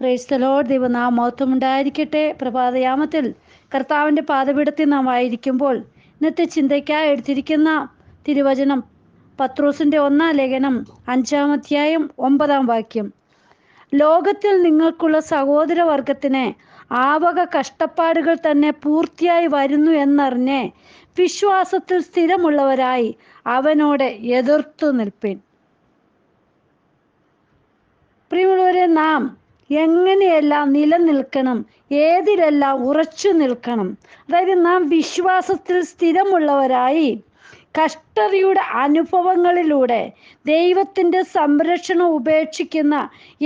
പ്രേസ്തലോ ദൈവനാം മഹത്വം ഉണ്ടായിരിക്കട്ടെ പ്രഭാതയാമത്തിൽ കർത്താവിന്റെ പാതപീഠത്തിൽ നാം ആയിരിക്കുമ്പോൾ ഇന്നത്തെ ചിന്തയ്ക്കായി എടുത്തിരിക്കുന്ന തിരുവചനം പത്രോസിന്റെ ഒന്നാം ലേഖനം അഞ്ചാം അധ്യായം ഒമ്പതാം വാക്യം. ലോകത്തിൽ നിങ്ങൾക്കുള്ള സഹോദരവർഗത്തിന് ആവക കഷ്ടപ്പാടുകൾ തന്നെ പൂർത്തിയായി വരുന്നു എന്നറിഞ്ഞ് വിശ്വാസത്തിൽ സ്ഥിരമുള്ളവരായി അവനോട് എതിർത്തു നിൽപ്പിൻ. പ്രിയമുള്ളവരെ നാം എങ്ങനെയെല്ലാം നിലനിൽക്കണം? ഏതിലെല്ലാം ഉറച്ചു നിൽക്കണം? അതായത് നാം വിശ്വാസത്തിൽ സ്ഥിരമുള്ളവരായി കഷ്ടതയുടെ അനുഭവങ്ങളിലൂടെ ദൈവത്തിന്റെ സംരക്ഷണം ഉപേക്ഷിക്കുന്ന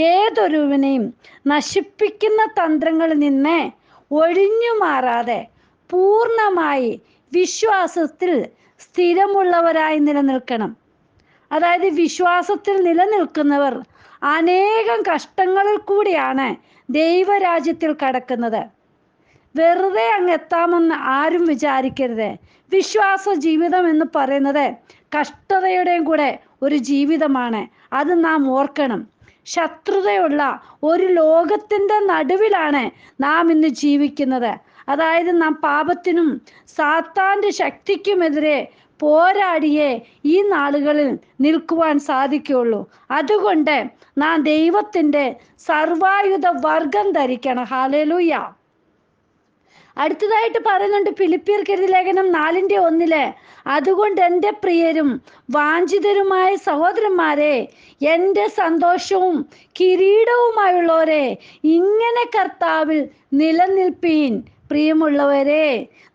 ഏതൊരുവിനെയും നശിപ്പിക്കുന്ന തന്ത്രങ്ങളിൽ നിന്ന് ഒഴിഞ്ഞു മാറാതെ പൂർണമായി വിശ്വാസത്തിൽ സ്ഥിരമുള്ളവരായി നിലനിൽക്കണം. അതായത് വിശ്വാസത്തിൽ നിലനിൽക്കുന്നവർ അനേകം കഷ്ടങ്ങളിൽ കൂടിയാണ് ദൈവരാജ്യത്തിൽ കടക്കുന്നത്. വെറുതെ അങ്ങ് എത്താമെന്ന് ആരും വിചാരിക്കരുത്. വിശ്വാസ ജീവിതം എന്ന് പറയുന്നത് കഷ്ടതയുടെയും കൂടെ ഒരു ജീവിതമാണ്. അത് നാം ഓർക്കണം. ശത്രുതയുള്ള ഒരു ലോകത്തിന്റെ നടുവിലാണ് നാം ഇന്ന് ജീവിക്കുന്നത്. അതായത് നാം പാപത്തിനും സാത്താന്റെ ശക്തിക്കുമെതിരെ പോരാടിയേ ഈ നാളുകളിൽ നിൽക്കുവാൻ സാധിക്കുകയുള്ളൂ. അതുകൊണ്ട് നാം ദൈവത്തിന്റെ സർവായുധ വർഗം ധരിക്കണം. ഹാലേലൂയ അടുത്തതായിട്ട് പറയുന്നുണ്ട് ഫിലിപ്പിയർ ലേഖനം നാലിന്റെ ഒന്നിലെ അതുകൊണ്ട് എന്റെ പ്രിയരും വാഞ്ചിതരുമായ സഹോദരന്മാരെ എന്റെ സന്തോഷവും കിരീടവുമായുള്ളവരെ ഇങ്ങനെ കർത്താവിൽ നിലനിൽപ്പീൻ പ്രിയമുള്ളവരെ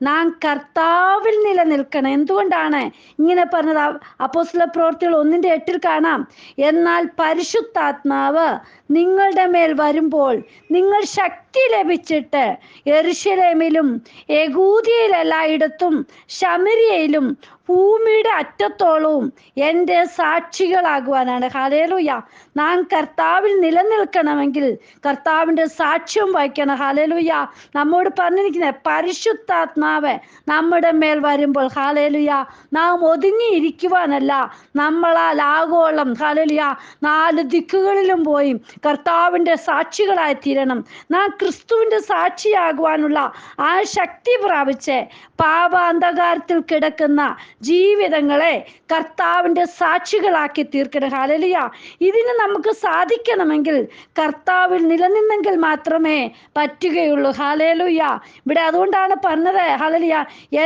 നാം കർത്താവിൽ നിലനിൽക്കണം. എന്തുകൊണ്ടാണ് ഇങ്ങനെ പറഞ്ഞത്? അപ്പോസ്ല പ്രവർത്തികൾ ഒന്നിന്റെ എട്ടിൽ കാണാം. എന്നാൽ പരിശുദ്ധാത്മാവ് നിങ്ങളുടെ മേൽ വരുമ്പോൾ നിങ്ങൾ ശക്തി ലഭിച്ചിട്ട് എറുശലേമിലും യകൂതിയിലെല്ലായിടത്തും ശമരിയയിലും ഭൂമിയുടെ അറ്റത്തോളവും എന്റെ സാക്ഷികളാകുവാനാണ്. ഹാലേലുയ നാം കർത്താവിൽ നിലനിൽക്കണമെങ്കിൽ കർത്താവിന്റെ സാക്ഷ്യം വഹിക്കണം. ഹാലേലുയ നമ്മോട് പറഞ്ഞിരിക്കുന്നത് പരിശുദ്ധാത്മാവ് നമ്മുടെ മേൽ വരുമ്പോൾ ഹാലേലുയ നാം ഒതുങ്ങിയിരിക്കുവാനല്ല നമ്മളാൽ ആഗോളം ഹാലേലുയ നാല് ദിക്കുകളിലും പോയി കർത്താവിന്റെ സാക്ഷികളായി തീരണം. നാം ക്രിസ്തുവിന്റെ സാക്ഷിയാകുവാനുള്ള ആ ശക്തി പ്രാപിച്ച് പാപ അന്ധകാരത്തിൽ കിടക്കുന്ന ജീവിതങ്ങളെ കർത്താവിന്റെ സാക്ഷികളാക്കി തീർക്കണം. ഹാലലിയ ഇതിന് നമുക്ക് സാധിക്കണമെങ്കിൽ കർത്താവിൽ നിലനിന്നെങ്കിൽ മാത്രമേ പറ്റുകയുള്ളൂ. ഹാലേലുയ ഇവിടെ അതുകൊണ്ടാണ് പറഞ്ഞത് ഹാലലിയ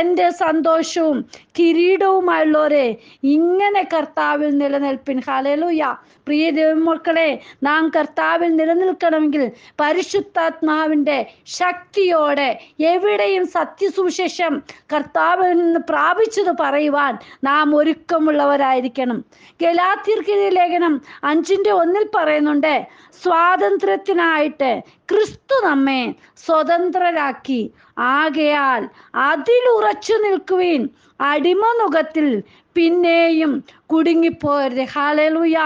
എന്റെ സന്തോഷവും കിരീടവുമായുള്ളവരെ ഇങ്ങനെ കർത്താവിൽ നിലനിൽപ്പിൻ. ഹാലേലുയ പ്രിയ ദൈവമക്കളെ നാം കർത്താവിൽ നിലനിൽക്കണമെങ്കിൽ പരിശുദ്ധാത്മാവിന്റെ ശക്തിയോടെ എവിടെയും സത്യസുവിശേഷം കർത്താവിൽ നിന്ന് പ്രാപിച്ചത് പറയുവാൻ നാം ഒരുക്കമുള്ളവരായിരിക്കണം. ഗലാത്തിർക്കിരി ലേഖനം അഞ്ചിന്റെ ഒന്നിൽ പറയുന്നുണ്ട് സ്വാതന്ത്ര്യത്തിനായിട്ട് ക്രിസ്തു നമ്മെ സ്വതന്ത്രരാക്കി ആകയാൽ അതിലുറച്ചു നിൽക്കുവീൻ. അടിമനുഖത്തിൽ പിന്നെയും കുടുങ്ങിപ്പോരുത് ഹാലലുയ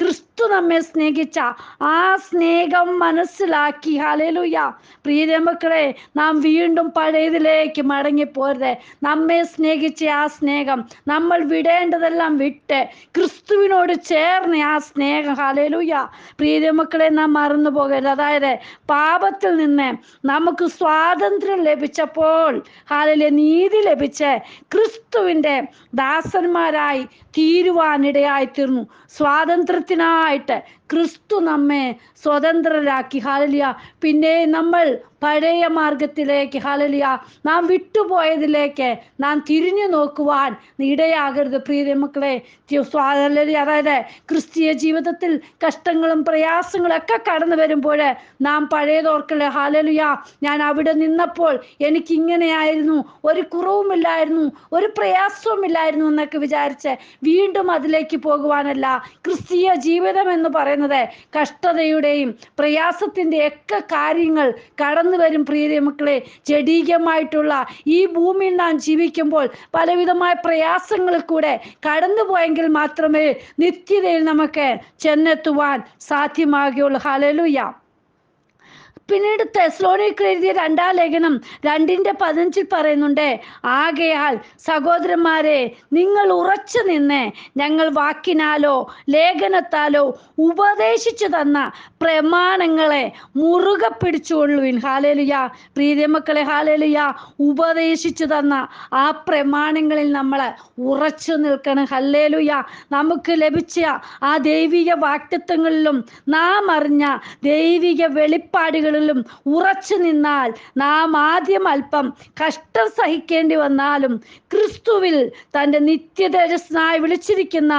ക്രിസ്തു നമ്മെ സ്നേഹിച്ച ആ സ്നേഹം മനസ്സിലാക്കി. ഹാലലുയ പ്രിയമക്കളെ നാം വീണ്ടും പഴയതിലേക്ക് മടങ്ങിപ്പോരുത് നമ്മെ സ്നേഹിച്ച ആ സ്നേഹം നമ്മൾ വിടേണ്ടതെല്ലാം വിട്ട് ക്രിസ്തുവിനോട് ചേർന്ന് ആ സ്നേഹം. ഹാലലുയ പ്രിയമക്കളെ നാം മറന്നു പോകരുത് അതായത് പാപത്തിൽ നിന്ന് നമുക്ക് സ്വാതന്ത്ര്യം ലഭിച്ചപ്പോൾ ഹാലിലെ നീതി ലഭിച്ച് ക്രിസ്തുവിന്റെ ദാസന്മാരായി തീരുവാനിടയായി തീർന്നു സ്വാതന്ത്ര്യത്തിനായിട്ട് ക്രിസ്തു നമ്മെ സ്വതന്ത്രരാക്കി. ഹാലലിയ പിന്നെ നമ്മൾ പഴയ മാർഗത്തിലേക്ക് ഹാലലിയ നാം വിട്ടുപോയതിലേക്ക് നാം തിരിഞ്ഞു നോക്കുവാൻ ഇടയാകരുത്. പ്രീതി മക്കളെ അതായത് ക്രിസ്തീയ ജീവിതത്തിൽ കഷ്ടങ്ങളും പ്രയാസങ്ങളും ഒക്കെ കടന്നു വരുമ്പോൾ നാം പഴയതോർക്കല്ലേ ഹാലലിയ ഞാൻ അവിടെ നിന്നപ്പോൾ എനിക്കിങ്ങനെയായിരുന്നു. ഒരു കുറവുമില്ലായിരുന്നു ഒരു പ്രയാസവും ഇല്ലായിരുന്നു എന്നൊക്കെ വിചാരിച്ച് വീണ്ടും അതിലേക്ക് പോകുവാനല്ല ക്രിസ്തീയ ജീവിതം എന്ന് പറയുന്നത്. കഷ്ടതയുടെയും പ്രയാസത്തിന്റെ ഒക്കെ കാര്യങ്ങൾ കടന്നു വരും പ്രിയ മക്കളെ. ജഡീകമായിട്ടുള്ള ഈ ഭൂമിയിൽ നാം ജീവിക്കുമ്പോൾ പലവിധമായ പ്രയാസങ്ങളിൽ കൂടെ കടന്നു പോയെങ്കിൽ മാത്രമേ നിത്യതയിൽ നമുക്ക് ചെന്നെത്തുവാൻ സാധ്യമാകുകയുള്ളൂ. ഹലലുയ പിന്നീട് തെസ്ലോണിക്ക് എഴുതിയ രണ്ടാം ലേഖനം രണ്ടിന്റെ പതിനഞ്ചിൽ പറയുന്നുണ്ട് ആകയാൽ സഹോദരന്മാരെ നിങ്ങൾ ഉറച്ചു നിന്ന് ഞങ്ങൾ വാക്കിനാലോ ലേഖനത്താലോ ഉപദേശിച്ചു തന്ന പ്രമാണങ്ങളെ മുറുകെ പിടിച്ചുകൊള്ളുവിൻ. ഹാലേലുയ. പ്രീതിമക്കളെ ഹാലേലുയ. ഉപദേശിച്ചു തന്ന ആ പ്രമാണങ്ങളിൽ നമ്മൾ ഉറച്ചു നിൽക്കണം. ഹല്ലേലുയ. നമുക്ക് ലഭിച്ച ആ ദൈവിക വാക്തത്വങ്ങളിലും നാം അറിഞ്ഞ ദൈവിക വെളിപ്പാടുകളിലും ഉറച്ചു നിന്നാൽ നാം ആദ്യം അല്പം കഷ്ടം സഹിക്കേണ്ടി വന്നാലും ക്രിസ്തുവിൽ തന്റെ നിത്യതേജസ്സനായി വിളിച്ചിരിക്കുന്ന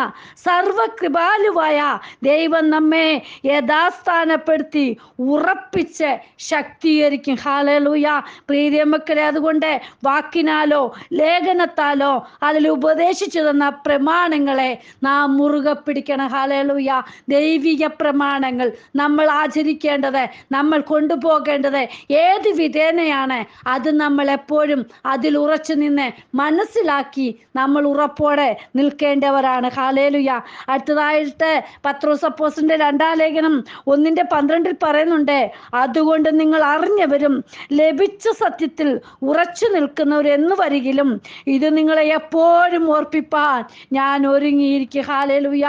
സർവകൃപാലുവായ ദൈവം നമ്മെ യഥാസ്ഥാനപ്പെടുത്തി ഉറപ്പിച്ച് ശക്തീകരിക്കും. ഹാലലൂയ പ്രീതിയ മക്കളെ അതുകൊണ്ട് വാക്കിനാലോ ലേഖനത്താലോ അതിൽ ഉപദേശിച്ചു തന്ന പ്രമാണങ്ങളെ നാം മുറുകെ പിടിക്കണം. ഹാലലൂയ ദൈവിക പ്രമാണങ്ങൾ നമ്മൾ ആചരിക്കേണ്ടത് നമ്മൾ കൊണ്ടുപോകേണ്ടത് ഏത് വിധേനയാണ്? അത് നമ്മൾ എപ്പോഴും അതിൽ ഉറച്ചു നിന്ന് മനസ്സിലാക്കി നമ്മൾ ഉറപ്പോടെ നിൽക്കേണ്ടവരാണ്. ഹാലേലുയ അടുത്തതായിട്ട് പത്രോസപ്പോസിന്റെ രണ്ടാം ലേഖനം ഒന്നിന്റെ പന്ത്രണ്ടിൽ പറയുന്നുണ്ട് അതുകൊണ്ട് നിങ്ങൾ അറിഞ്ഞവരും ലഭിച്ച സത്യത്തിൽ ഉറച്ചു നിൽക്കുന്നവരെന്ന് വരികിലും ഇത് നിങ്ങളെ എപ്പോഴും ഓർപ്പിപ്പാൻ ഞാൻ ഒരുങ്ങിയിരിക്കും. ഹാലേലുയ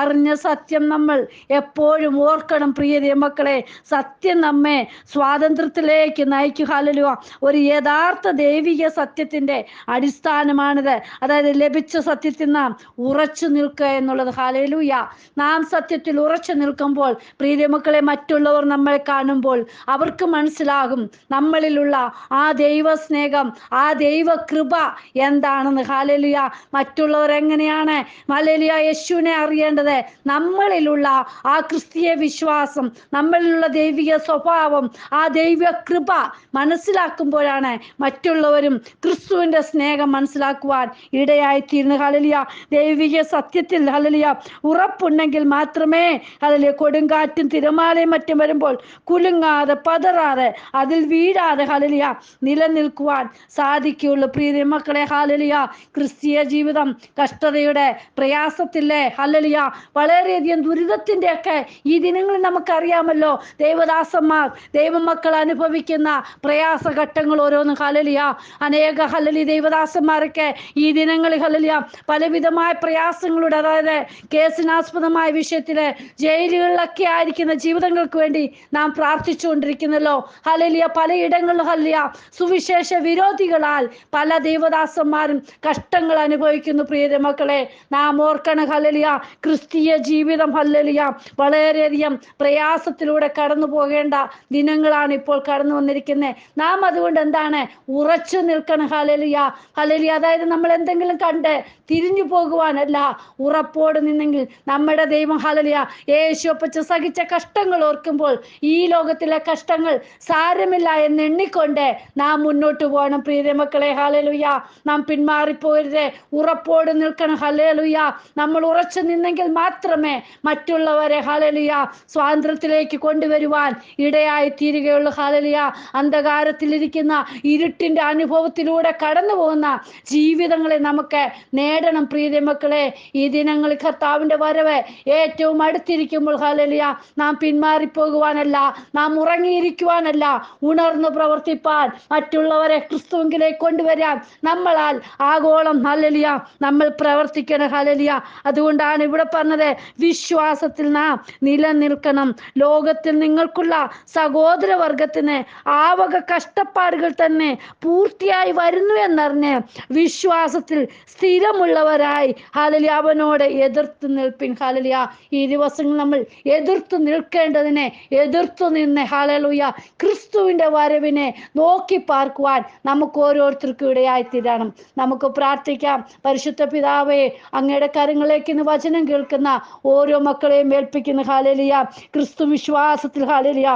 അറിഞ്ഞ സത്യം നമ്മൾ എപ്പോഴും ഓർക്കണം പ്രിയ മക്കളെ. സത്യം നമ്മെ സ്വാതന്ത്ര്യത്തിലേക്ക് നയിക്കും. ഹാലലുവ ഒരു യഥാർത്ഥ ദൈവിക സത്യത്തിന്റെ അടിസ്ഥാനമാണിത്. അതായത് ലഭിച്ച സത്യത്തിൽ നാം ഉറച്ചു നിൽക്കുക എന്നുള്ളത്. ഹാലലൂയ നാം സത്യത്തിൽ ഉറച്ചു നിൽക്കുമ്പോൾ പ്രീതിമക്കളെ മറ്റുള്ളവർ നമ്മളെ കാണുമ്പോൾ അവർക്ക് മനസ്സിലാകും നമ്മളിലുള്ള ആ ദൈവ സ്നേഹം ആ ദൈവ കൃപ എന്താണെന്ന്. ഹാലലുയ മറ്റുള്ളവർ എങ്ങനെയാണ്? ഹാലലുയ യേശുവിനെ അറിയേണ്ടത് നമ്മളിലുള്ള ആ ക്രിസ്തീയ വിശ്വാസം നമ്മളിലുള്ള ദൈവിക സ്വഭാവം ആ ദൈവ കൃപ മനസ്സിലാക്കുമ്പോഴാണ് മറ്റുള്ളവരും ക്രിസ്തുവിന്റെ സ്നേഹം മനസ്സിലാക്കുവാൻ ഇടയായി തീരുന്നു ഹലലിയ ദൈവിക സത്യത്തിൽ ഹലലിയ ഉറപ്പുണ്ടെങ്കിൽ മാത്രമേ ഹലലിയ കൊടുങ്കാറ്റും തിരമാലയും മറ്റും വരുമ്പോൾ കുലുങ്ങാതെ പതറാതെ അതിൽ വീഴാതെ ഹലലിയ നിലനിൽക്കുവാൻ സാധിക്കുകയുള്ളൂ. പ്രീതി മക്കളെ ഹാലലിയ ക്രിസ്തീയ ജീവിതം കഷ്ടതയുടെ പ്രയാസത്തിലെ ഹലലിയ വളരെയധികം ദുരിതത്തിന്റെ ഒക്കെ ഈ ദിനങ്ങളിൽ നമുക്കറിയാമല്ലോ. ദൈവദാസന്മാർ ദൈവമക്കൾ അനുഭവിക്കുന്ന പ്രയാസ ഘട്ടങ്ങൾ ഓരോന്ന് ഹലലിയ അനേക ഹലലി ദൈവദാസന്മാരൊക്കെ ഈ ദിനങ്ങളിൽ ഹലലിയ പലവിധമായ പ്രയാസങ്ങളുടെ അതായത് കേസിനാസ്പദമായ വിഷയത്തിൽ ജയിലുകളിലൊക്കെ ആയിരിക്കുന്ന ജീവിതങ്ങൾക്ക് വേണ്ടി നാം പ്രാർത്ഥിച്ചുകൊണ്ടിരിക്കുന്നല്ലോ. ഹലലിയ പലയിടങ്ങളിലും ഹലിയ സുവിശേഷ വിരോധികളാൽ പല ദൈവദാസന്മാരും കഷ്ടങ്ങൾ അനുഭവിക്കുന്നു പ്രിയ മക്കളെ. നാം ഓർക്കണ ഹലലിയ ക്രിസ്തീയ ജീവിതം ഹല്ലലിയ വളരെയധികം പ്രയാസത്തിലൂടെ കടന്നു പോകേണ്ട ദിനങ്ങളാണ് ഇപ്പോൾ കടന്നു വന്നിരിക്കുന്നത്. നാം അതുകൊണ്ട് എന്താണ്? ഉറച്ചു നിൽക്കണം. ഹലലിയ ഹലലിയ അതായത് നമ്മൾ എന്തെങ്കിലും കണ്ട് തിരിഞ്ഞു പോകുവാനല്ല ഉറപ്പോട് നിന്നെങ്കിൽ നമ്മുടെ ദൈവം ഹലലിയ യേശുപ്പച്ച സഹിച്ച കഷ്ടങ്ങൾ ഓർക്കുമ്പോൾ ഈ ലോകത്തിലെ കഷ്ടങ്ങൾ സാരമില്ല എന്ന് എണ്ണിക്കൊണ്ട് നാം മുന്നോട്ട് പോകണം. പ്രിയ മക്കളെ ഹലലുയ നാം പിന്മാറിപ്പോരുത് ഉറപ്പോട് നിൽക്കണം. ഹലലുയ നമ്മൾ ഉറച്ചു നിന്നെങ്കിൽ മാത്രമേ മറ്റുള്ളവരെ ഹലലിയ സ്വാതന്ത്ര്യത്തിലേക്ക് കൊണ്ടുവരുവാൻ ഇടയായി തീരുകയുള്ളൂ ഹാലലിയ. അന്ധകാരത്തിലിരിക്കുന്ന ഇരുട്ടിന്റെ അനുഭവത്തിലൂടെ കടന്നു പോകുന്ന ജീവിതങ്ങളെ നമുക്ക് നേടണം. പ്രീതി മക്കളെ ഈ ദിനങ്ങളിൽ കർത്താവിന്റെ വരവ് ഏറ്റവും അടുത്തിരിക്കുമ്പോൾ ഹാലലിയ നാം പിന്മാറിപ്പോകുവാനല്ല നാം ഉറങ്ങിയിരിക്കുവാനല്ല ഉണർന്നു പ്രവർത്തിപ്പാൻ മറ്റുള്ളവരെ ക്രിസ്തുവിലേക്ക് കൊണ്ടുവരാൻ നമ്മളാൽ ആഗോളം. ഹലലിയ നമ്മൾ പ്രവർത്തിക്കണം ഹലലിയ. അതുകൊണ്ടാണ് ഇവിടെ പറഞ്ഞത് വിശ്വാസത്തിൽ നാം നിലനിൽക്കണം. ലോകത്തിൽ നിങ്ങൾക്കുള്ള സഹോദര വർഗത്തിന് ആവക കഷ്ടപ്പാടുകൾ തന്നെ പൂർത്തിയായി വരുന്നു എന്നറിഞ്ഞ് വിശ്വാസത്തിൽ സ്ഥിരമുള്ളവരായി ഹാലലി അവനോട് എതിർത്ത് നിൽപ്പിൻ. ഹാലലിയ ഈ ദിവസങ്ങൾ നമ്മൾ എതിർത്ത് നിൽക്കേണ്ടതിനെ എതിർത്തു നിന്ന് ഹാലലുയ ക്രിസ്തുവിന്റെ വരവിനെ നോക്കി പാർക്കുവാൻ നമുക്ക് ഓരോരുത്തർക്കും ഇടയായി തീരണം നമുക്ക് പ്രാർത്ഥിക്കാം. പരിശുദ്ധ പിതാവേ അങ്ങയുടെ കരങ്ങളിലേക്ക് ഇന്ന് വചനം കേൾക്കുന്ന ഓരോ മക്കളെയും ഏൽപ്പിക്കുന്ന ഹാലലിയ ക്രിസ്തു വിശ്വാസത്തിൽ ഹാലലിയ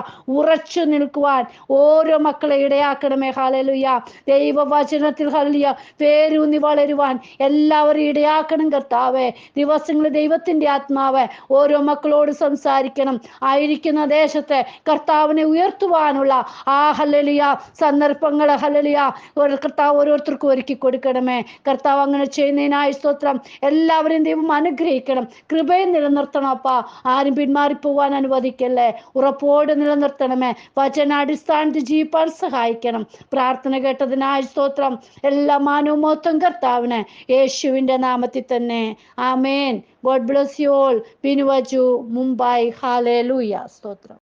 ഉറച്ചു നിൽക്കുവാൻ ഓരോ മക്കളെ ഇടയാക്കണമേ. ഹാലലുയ ദൈവവചനത്തിൽ ഹലിയ പേരൂന്നി വളരുവാൻ എല്ലാവരും ഇടയാക്കണം കർത്താവേ. ദിവസങ്ങൾ ദൈവത്തിന്റെ ആത്മാവ്. ഓരോ മക്കളോട് സംസാരിക്കണം. ആയിരിക്കുന്ന ദേശത്തെ കർത്താവിനെ ഉയർത്തുവാനുള്ള ആ ഹലലിയ സന്ദർഭങ്ങൾ ഹലലിയ കർത്താവ് ഓരോരുത്തർക്കും ഒരുക്കി കൊടുക്കണമേ. കർത്താവ് അങ്ങനെ ചെയ്യുന്നതിനായി സ്തോത്രം. എല്ലാവരെയും ദൈവം അനുഗ്രഹിക്കണം. കൃപയും നിലനിർത്തണം അപ്പ. ആരും പിന്മാറിപ്പോവാൻ അനുവദിക്കല്ലേ. ഉറപ്പോട് നിലനിർത്തണം തുറക്കണമേ വചനാടിസ്ഥാനത്ത് ജീവിപ്പാൻ സഹായിക്കണം. പ്രാർത്ഥന കേട്ടതിനായ സ്തോത്രം. എല്ലാ മാനവും മൊത്തം കർത്താവിന്. യേശുവിന്റെ നാമത്തിൽ തന്നെ. Amen. God bless you all. പിൻവച്ചു Mumbai. Hallelujah സ്തോത്രം.